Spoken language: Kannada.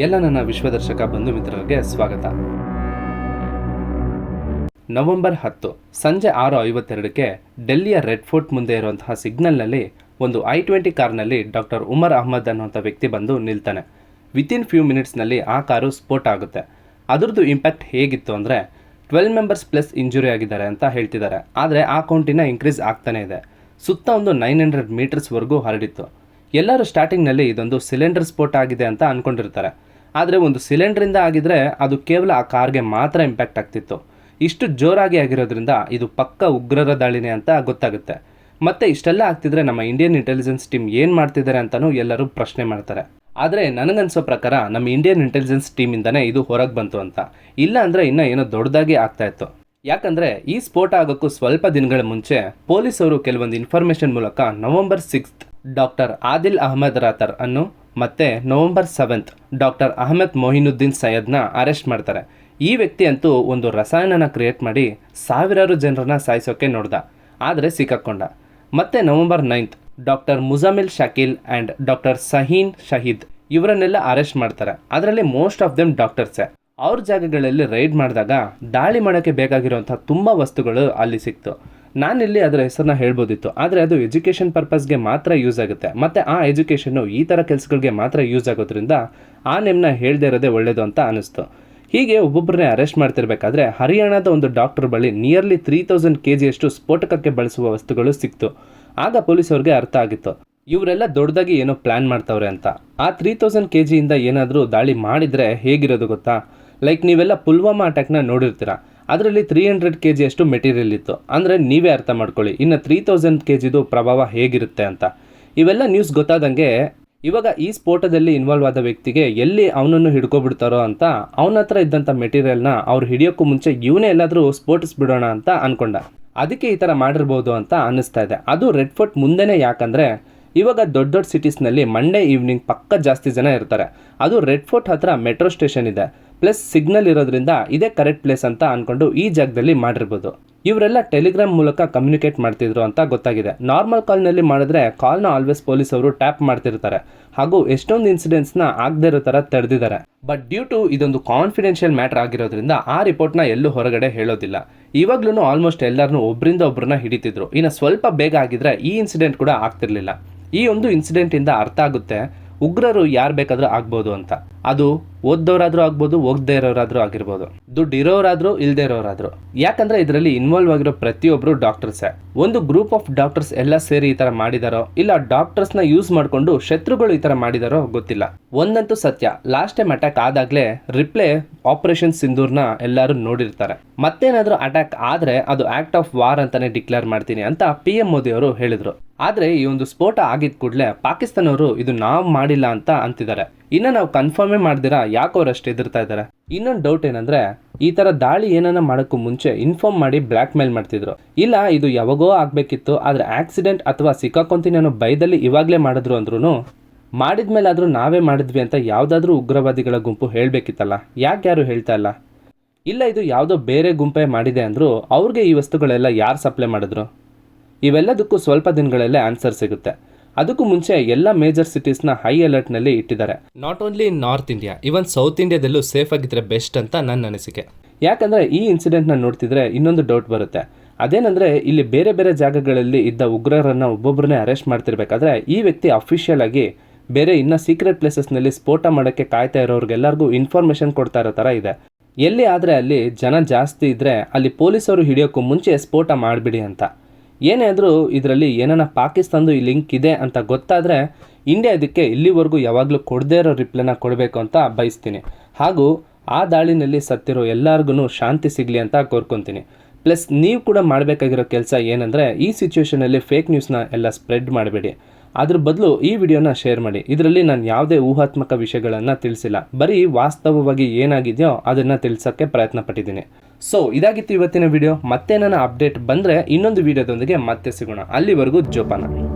ಎಲ್ಲ ನನ್ನ ವಿಶ್ವದರ್ಶಕ ಬಂಧು ಮಿತ್ರರಿಗೆ ಸ್ವಾಗತ. ನವೆಂಬರ್ ಹತ್ತು, ಸಂಜೆ ಆರು ಐವತ್ತೆರಡಕ್ಕೆ ಡೆಲ್ಲಿಯ ರೆಡ್ ಫೋರ್ಟ್ ಮುಂದೆ ಇರುವಂತಹ ಸಿಗ್ನಲ್ನಲ್ಲಿ ಒಂದು ಐ ಟ್ವೆಂಟಿ ಕಾರ್ನಲ್ಲಿ ಡಾಕ್ಟರ್ ಉಮರ್ ಅಹಮದ್ ಅನ್ನುವಂಥ ವ್ಯಕ್ತಿ ಬಂದು ನಿಲ್ತಾನೆ. ವಿತಿನ್ ಫ್ಯೂ ಮಿನಿಟ್ಸ್ನಲ್ಲಿ ಆ ಕಾರು ಸ್ಫೋಟ ಆಗುತ್ತೆ. ಅದರದ್ದು ಇಂಪ್ಯಾಕ್ಟ್ ಹೇಗಿತ್ತು ಅಂದರೆ ಟ್ವೆಲ್ ಮೆಂಬರ್ಸ್ ಪ್ಲಸ್ ಇಂಜುರಿ ಆಗಿದ್ದಾರೆ ಅಂತ ಹೇಳ್ತಿದ್ದಾರೆ. ಆದರೆ ಆ ಕೌಂಟಿನ ಇನ್ಕ್ರೀಸ್ ಆಗ್ತಾನೆ ಇದೆ. ಸುತ್ತ ಒಂದು ನೈನ್ ಹಂಡ್ರೆಡ್ ಮೀಟರ್ಸ್ವರೆಗೂ ಹರಡಿತ್ತು. ಎಲ್ಲರೂ ಸ್ಟಾರ್ಟಿಂಗ್ನಲ್ಲಿ ಇದೊಂದು ಸಿಲಿಂಡರ್ ಸ್ಫೋಟ ಆಗಿದೆ ಅಂತ ಅಂದ್ಕೊಂಡಿರ್ತಾರೆ ಆದರೆ ಒಂದು ಸಿಲಿಂಡ್ರಿಂದ ಆಗಿದ್ರೆ ಅದು ಕೇವಲ ಆ ಕಾರ್ಗೆ ಮಾತ್ರ ಇಂಪ್ಯಾಕ್ಟ್ ಆಗ್ತಿತ್ತು. ಇಷ್ಟು ಜೋರಾಗಿ ಆಗಿರೋದ್ರಿಂದ ಇದು ಪಕ್ಕ ಉಗ್ರರ ದಾಳಿನೇ ಅಂತ ಗೊತ್ತಾಗುತ್ತೆ. ಮತ್ತೆ ಇಷ್ಟೆಲ್ಲ ಆಗ್ತಿದ್ರೆ ನಮ್ಮ ಇಂಡಿಯನ್ ಇಂಟೆಲಿಜೆನ್ಸ್ ಟೀಮ್ ಏನು ಮಾಡ್ತಿದ್ದಾರೆ ಅಂತಲೂ ಎಲ್ಲರೂ ಪ್ರಶ್ನೆ ಮಾಡ್ತಾರೆ. ಆದರೆ ನನಗನ್ಸೋ ಪ್ರಕಾರ ನಮ್ಮ ಇಂಡಿಯನ್ ಇಂಟೆಲಿಜೆನ್ಸ್ ಟೀಮಿಂದನೇ ಇದು ಹೊರಗೆ ಬಂತು ಅಂತ. ಇಲ್ಲ ಅಂದರೆ ಇನ್ನೂ ಏನೋ ದೊಡ್ಡದಾಗಿ ಆಗ್ತಾ ಇತ್ತು. ಯಾಕಂದ್ರೆ ಈ ಸ್ಫೋಟ ಆಗೋಕ್ಕೂ ಸ್ವಲ್ಪ ದಿನಗಳ ಮುಂಚೆ ಪೊಲೀಸರು ಕೆಲವೊಂದು ಇನ್ಫಾರ್ಮೇಷನ್ ಮೂಲಕ November sixth doctor Adil Ahmad Rather ಅನ್ನು ಮತ್ತೆ November seventh doctor Ahmad Mohinuddin ಸೈಯದ್ನ arrest ಮಾಡ್ತಾರೆ. ಈ ವ್ಯಕ್ತಿ ಅಂತೂ ಒಂದು ರಸಾಯನನ ಕ್ರಿಯೇಟ್ ಮಾಡಿ ಸಾವಿರಾರು ಜನರನ್ನ ಸಾಯಿಸೋಕೆ ನೋಡ್ದ. ಆದರೆ ಸಿಕ್ಕಾಕೊಂಡ. ಮತ್ತೆ November ninth doctor Muzammil Shakeel and doctor Shaheen Shahid ಇವರನ್ನೆಲ್ಲ arrest ಮಾಡ್ತಾರೆ. ಅದರಲ್ಲಿ ಮೋಸ್ಟ್ ಆಫ್ ದೆಮ್ ಡಾಕ್ಟರ್ಸೇ. ಅವ್ರ ಜಾಗಗಳಲ್ಲಿ ರೈಡ್ ಮಾಡಿದಾಗ ದಾಳಿ ಮಾಡೋಕ್ಕೆ ಬೇಕಾಗಿರುವಂಥ ತುಂಬ ವಸ್ತುಗಳು ಅಲ್ಲಿ ಸಿಕ್ತು. ನಾನಿಲ್ಲಿ ಅದರ ಹೆಸರನ್ನ ಹೇಳ್ಬೋದಿತ್ತು, ಆದರೆ ಅದು ಎಜುಕೇಷನ್ ಪರ್ಪಸ್ಗೆ ಮಾತ್ರ ಯೂಸ್ ಆಗುತ್ತೆ. ಮತ್ತು ಆ ಎಜುಕೇಷನ್ನು ಈ ಥರ ಕೆಲಸಗಳಿಗೆ ಮಾತ್ರ ಯೂಸ್ ಆಗೋದ್ರಿಂದ ಆ ನೇಮ್ನ ಹೇಳದೇ ಇರೋದೇ ಒಳ್ಳೆಯದು ಅಂತ ಅನಿಸ್ತು. ಹೀಗೆ ಒಬ್ಬೊಬ್ಬರನ್ನೇ ಅರೆಸ್ಟ್ ಮಾಡ್ತಿರ್ಬೇಕಾದ್ರೆ ಹರಿಯಾಣದ ಒಂದು ಡಾಕ್ಟರ್ ಬಳಿ ನಿಯರ್ಲಿ ತ್ರೀ ತೌಸಂಡ್ ಕೆ ಜಿಯಷ್ಟು ಸ್ಫೋಟಕಕ್ಕೆ ಬಳಸುವ ವಸ್ತುಗಳು ಸಿಕ್ತು. ಆಗ ಪೊಲೀಸವ್ರಿಗೆ ಅರ್ಥ ಆಗಿತ್ತು. ಇವರೆಲ್ಲ ದೊಡ್ಡದಾಗಿ ಏನೋ ಪ್ಲ್ಯಾನ್ ಮಾಡ್ತವ್ರೆ ಅಂತ. ಆ ತ್ರೀ ತೌಸಂಡ್ ಕೆ ಜಿಯಿಂದ ಏನಾದರೂ ದಾಳಿ ಮಾಡಿದರೆ ಹೇಗಿರೋದು ಗೊತ್ತಾ? ಲೈಕ್ ನೀವೆಲ್ಲ ಪುಲ್ವಾಮಾ ಅಟ್ಯಾಕ್ನ ನೋಡಿರ್ತೀರ? ಅದರಲ್ಲಿ ತ್ರೀ ಹಂಡ್ರೆಡ್ ಕೆ ಜಿಯಷ್ಟು ಮೆಟೀರಿಯಲ್ ಇತ್ತು. ಅಂದರೆ ನೀವೇ ಅರ್ಥ ಮಾಡ್ಕೊಳ್ಳಿ, ಇನ್ನು ತ್ರೀ ತೌಸಂಡ್ ಕೆ ಜಿದು ಪ್ರಭಾವ ಹೇಗಿರುತ್ತೆ ಅಂತ. ಇವೆಲ್ಲ ನ್ಯೂಸ್ ಗೊತ್ತಾದಂಗೆ ಇವಾಗ ಈ ಸ್ಫೋಟದಲ್ಲಿ ಇನ್ವಾಲ್ವ್ ಆದ ವ್ಯಕ್ತಿಗೆ ಎಲ್ಲಿ ಅವನನ್ನು ಹಿಡ್ಕೊಬಿಡ್ತಾರೋ ಅಂತ, ಅವನ ಹತ್ರ ಇದ್ದಂಥ ಮೆಟೀರಿಯಲ್ನ ಅವ್ರು ಹಿಡಿಯೋಕ್ಕೂ ಮುಂಚೆ ಇವನೇ ಎಲ್ಲಾದರೂ ಸ್ಫೋಟಿಸ್ಬಿಡೋಣ ಅಂತ ಅನ್ಕೊಂಡ. ಅದಕ್ಕೆ ಈ ಥರ ಮಾಡಿರ್ಬೋದು ಅಂತ ಅನ್ನಿಸ್ತಾ ಇದೆ. ಅದು ರೆಡ್ ಫೋರ್ಟ್ ಮುಂದೆನೇ ಯಾಕಂದರೆ, ಇವಾಗ ದೊಡ್ಡ ದೊಡ್ಡ ಸಿಟೀಸ್ನಲ್ಲಿ ಮಂಡೇ ಈವ್ನಿಂಗ್ ಪಕ್ಕ ಜಾಸ್ತಿ ಜನ ಇರ್ತಾರೆ. ಅದು ರೆಡ್ ಫೋರ್ಟ್ ಹತ್ರ ಮೆಟ್ರೋ ಸ್ಟೇಷನ್ ಇದೆ. ಪ್ಲಸ್ ಸಿಗ್ನಲ್ ಇರೋದ್ರಿಂದ ಇದೇ ಕರೆಕ್ಟ್ ಪ್ಲೇಸ್ ಅಂತ ಅಂದ್ಕೊಂಡು ಈ ಜಾಗದಲ್ಲಿ ಮಾಡಿರ್ಬೋದು. ಇವರೆಲ್ಲ ಟೆಲಿಗ್ರಾಮ್ ಮೂಲಕ ಕಮ್ಯುನಿಕೇಟ್ ಮಾಡ್ತಿದ್ರು ಅಂತ ಗೊತ್ತಾಗಿದೆ. ನಾರ್ಮಲ್ ಕಾಲ್ನಲ್ಲಿ ಮಾಡಿದ್ರೆ ಕಾಲ್ನ ಆಲ್ವೇಸ್ ಪೊಲೀಸ್ ಅವರು ಟ್ಯಾಪ್ ಮಾಡ್ತಿರ್ತಾರೆ. ಹಾಗೂ ಎಷ್ಟೊಂದು ಇನ್ಸಿಡೆಂಟ್ಸ್ನ ಆಗದೇ ಇರೋ ಥರ ತಡೆದಿದ್ದಾರೆ ಬಟ್ ಡ್ಯೂ ಟು ಇದೊಂದು ಕಾನ್ಫಿಡೆನ್ಷಿಯಲ್ ಮ್ಯಾಟರ್ ಆಗಿರೋದ್ರಿಂದ ಆ ರಿಪೋರ್ಟ್ನ ಎಲ್ಲೂ ಹೊರಗಡೆ ಹೇಳೋದಿಲ್ಲ. ಇವಾಗ್ಲೂ ಆಲ್ಮೋಸ್ಟ್ ಎಲ್ಲರನ್ನೂ ಒಬ್ಬರಿಂದ ಒಬ್ಬರನ್ನ ಹಿಡಿತಿದ್ರು. ಇನ್ನು ಸ್ವಲ್ಪ ಬೇಗ ಆಗಿದ್ರೆ ಈ ಇನ್ಸಿಡೆಂಟ್ ಕೂಡ ಆಗ್ತಿರ್ಲಿಲ್ಲ. ಈ ಒಂದು ಇನ್ಸಿಡೆಂಟಿಂದ ಅರ್ಥ ಆಗುತ್ತೆ ಉಗ್ರರು ಯಾರು ಬೇಕಾದರೂ ಆಗ್ಬೋದು ಅಂತ. ಅದು ಓದ್ದವರಾದ್ರೂ ಆಗ್ಬೋದು, ಹೋಗ್ದೇ ಇರೋರಾದರೂ ಆಗಿರ್ಬೋದು. ದುಡ್ಡು ಇರೋರಾದರೂ ಇಲ್ಲದೇ ಇರೋರಾದ್ರು. ಯಾಕಂದ್ರೆ ಇದರಲ್ಲಿ ಇನ್ವಾಲ್ವ್ ಆಗಿರೋ ಪ್ರತಿಯೊಬ್ರು ಡಾಕ್ಟರ್ಸೇ ಒಂದು ಗ್ರೂಪ್ ಆಫ್ ಡಾಕ್ಟರ್ಸ್ ಎಲ್ಲ ಸೇರಿ ಈ ಥರ ಮಾಡಿದಾರೋ, ಇಲ್ಲ ಡಾಕ್ಟರ್ಸ್ನ ಯೂಸ್ ಮಾಡಿಕೊಂಡು ಶತ್ರುಗಳು ಈ ಥರ ಮಾಡಿದಾರೋ ಗೊತ್ತಿಲ್ಲ. ಒಂದಂತೂ ಸತ್ಯ. ಲಾಸ್ಟ್ ಟೈಮ್ ಅಟ್ಯಾಕ್ ಆದಾಗಲೇ ರಿಪ್ಲೇ ಆಪರೇಷನ್ ಸಿಂಧೂರ್ನ ಎಲ್ಲರೂ ನೋಡಿರ್ತಾರೆ. ಮತ್ತೇನಾದರೂ ಅಟ್ಯಾಕ್ ಆದ್ರೆ ಅದು ಆಕ್ಟ್ ಆಫ್ ವಾರ್ ಅಂತಾನೆ ಡಿಕ್ಲೇರ್ ಮಾಡ್ತೀನಿ ಅಂತ ಪಿ ಎಂ ಮೋದಿ ಅವರು ಹೇಳಿದ್ರು. ಆದ್ರೆ ಈ ಒಂದು ಸ್ಫೋಟ ಆಗಿದ ಕೂಡಲೇ ಪಾಕಿಸ್ತಾನವರು ಇದು ನಾವು ಮಾಡಿಲ್ಲ ಅಂತ ಅಂತಿದ್ದಾರೆ. ಇನ್ನು ನಾವು ಕನ್ಫರ್ಮೇ ಮಾಡ್ದಿರಾ? ಯಾಕೆ ಅವ್ರು ಅಷ್ಟು ಎದುರ್ತಾ ಇದ್ದಾರೆ ಇನ್ನೊಂದು ಡೌಟ್ ಏನಂದ್ರೆ, ಈ ತರ ದಾಳಿ ಏನನ್ನ ಮಾಡೋಕ್ಕೂ ಮುಂಚೆ ಇನ್ಫಾರ್ಮ್ ಮಾಡಿ ಬ್ಲ್ಯಾಕ್ ಮೇಲ್ ಮಾಡ್ತಿದ್ರು. ಇಲ್ಲ, ಇದು ಯಾವಾಗೋ ಆಗ್ಬೇಕಿತ್ತು, ಆದ್ರೆ ಆಕ್ಸಿಡೆಂಟ್ ಅಥವಾ ಸಿಕ್ಕಾಕೊಂತೀನಿ ಅನ್ನೋ ಭಯದಲ್ಲಿ ಇವಾಗಲೇ ಮಾಡಿದ್ರು ಅಂದ್ರೂ ಮಾಡಿದ್ಮೇಲಾದರೂ ನಾವೇ ಮಾಡಿದ್ವಿ ಅಂತ ಯಾವುದಾದ್ರೂ ಉಗ್ರವಾದಿಗಳ ಗುಂಪು ಹೇಳಬೇಕಿತ್ತಲ್ಲ? ಯಾಕೆ ಯಾರು ಹೇಳ್ತಾ ಇಲ್ಲ? ಇಲ್ಲ, ಇದು ಯಾವುದೋ ಬೇರೆ ಗುಂಪೇ ಮಾಡಿದೆ ಅಂದರೂ ಅವ್ರಿಗೆ ಈ ವಸ್ತುಗಳೆಲ್ಲ ಯಾರು ಸಪ್ಲೈ ಮಾಡಿದ್ರು? ಇವೆಲ್ಲದಕ್ಕೂ ಸ್ವಲ್ಪ ದಿನಗಳಲ್ಲೇ ಆನ್ಸರ್ ಸಿಗುತ್ತೆ. ಅದಕ್ಕೂ ಮುಂಚೆ ಎಲ್ಲ ಮೇಜರ್ ಸಿಟೀಸ್ನ ಹೈ ಅಲರ್ಟ್ನಲ್ಲಿ ಇಟ್ಟಿದ್ದಾರೆ. Not only in north India even south ಇಂಡಿಯಾದಲ್ಲೂ ಸೇಫ್ ಆಗಿದ್ರೆ ಬೆಸ್ಟ್ ಅಂತ ನನ್ನ ಅನಿಸಿಕೆ. ಯಾಕಂದರೆ ಈ ಇನ್ಸಿಡೆಂಟ್ನ ನೋಡ್ತಿದ್ರೆ ಇನ್ನೊಂದು ಡೌಟ್ ಬರುತ್ತೆ. ಅದೇನಂದರೆ ಇಲ್ಲಿ ಬೇರೆ ಬೇರೆ ಜಾಗಗಳಲ್ಲಿ ಇದ್ದ ಉಗ್ರರನ್ನ ಒಬ್ಬೊಬ್ಬರನ್ನೇ ಅರೆಸ್ಟ್ ಮಾಡ್ತಿರ್ಬೇಕಾದ್ರೆ ಈ ವ್ಯಕ್ತಿ ಅಫಿಷಿಯಲ್ ಆಗಿ ಬೇರೆ ಇನ್ನ ಸೀಕ್ರೆಟ್ ಪ್ಲೇಸಸ್ನಲ್ಲಿ ಸ್ಫೋಟ ಮಾಡೋಕ್ಕೆ ಕಾಯ್ತಾ ಇರೋರಿಗೆಲ್ಲರಿಗೂ ಇನ್ಫಾರ್ಮೇಷನ್ ಕೊಡ್ತಾ ಇರೋ ಥರ ಇದೆ. ಎಲ್ಲಿ ಆದರೆ ಅಲ್ಲಿ ಜನ ಜಾಸ್ತಿ ಇದ್ದರೆ ಅಲ್ಲಿ ಪೊಲೀಸರು ಹಿಡಿಯೋಕ್ಕೂ ಮುಂಚೆ ಸ್ಫೋಟ ಮಾಡಿಬಿಡಿ ಅಂತ. ಏನೇ ಆದರೂ ಇದರಲ್ಲಿ ಏನನ್ನ ಪಾಕಿಸ್ತಾನದು ಈ ಲಿಂಕ್ ಇದೆ ಅಂತ ಗೊತ್ತಾದರೆ ಇಂಡಿಯಾ ಇದಕ್ಕೆ ಇಲ್ಲಿವರೆಗೂ ಯಾವಾಗಲೂ ಕೊಡದೇ ಇರೋ ರಿಪ್ಲೈನ ಕೊಡಬೇಕು ಅಂತ ಬಯಸ್ತೀನಿ. ಹಾಗೂ ಆ ದಾಳಿನಲ್ಲಿ ಸತ್ತಿರೋ ಎಲ್ಲರಿಗೂ ಶಾಂತಿ ಸಿಗಲಿ ಅಂತ ಕೋರ್ಕೊತೀನಿ. ಪ್ಲಸ್ ನೀವು ಕೂಡ ಮಾಡಬೇಕಾಗಿರೋ ಕೆಲಸ ಏನಂದರೆ ಈ ಸಿಚುವೇಷನಲ್ಲಿ ಫೇಕ್ ನ್ಯೂಸ್ನ ಎಲ್ಲ ಸ್ಪ್ರೆಡ್ ಮಾಡಬೇಡಿ. ಅದ್ರ ಬದಲು ಈ ವಿಡಿಯೋನ ಶೇರ್ ಮಾಡಿ. ಇದರಲ್ಲಿ ನಾನು ಯಾವುದೇ ಊಹಾತ್ಮಕ ವಿಷಯಗಳನ್ನು ತಿಳಿಸಿಲ್ಲ. ಬರೀ ವಾಸ್ತವವಾಗಿ ಏನಾಗಿದೆಯೋ ಅದನ್ನು ತಿಳಿಸೋಕ್ಕೆ ಪ್ರಯತ್ನ ಪಟ್ಟಿದ್ದೀನಿ ಸೊ ಇದಾಗಿತ್ತು ಇವತ್ತಿನ ವಿಡಿಯೋ. ಮತ್ತೆ ಅಪ್ಡೇಟ್ ಬಂದರೆ ಇನ್ನೊಂದು ವಿಡಿಯೋದೊಂದಿಗೆ ಮತ್ತೆ ಸಿಗೋಣ. ಅಲ್ಲಿವರೆಗೂ ಜೋಪಾನ.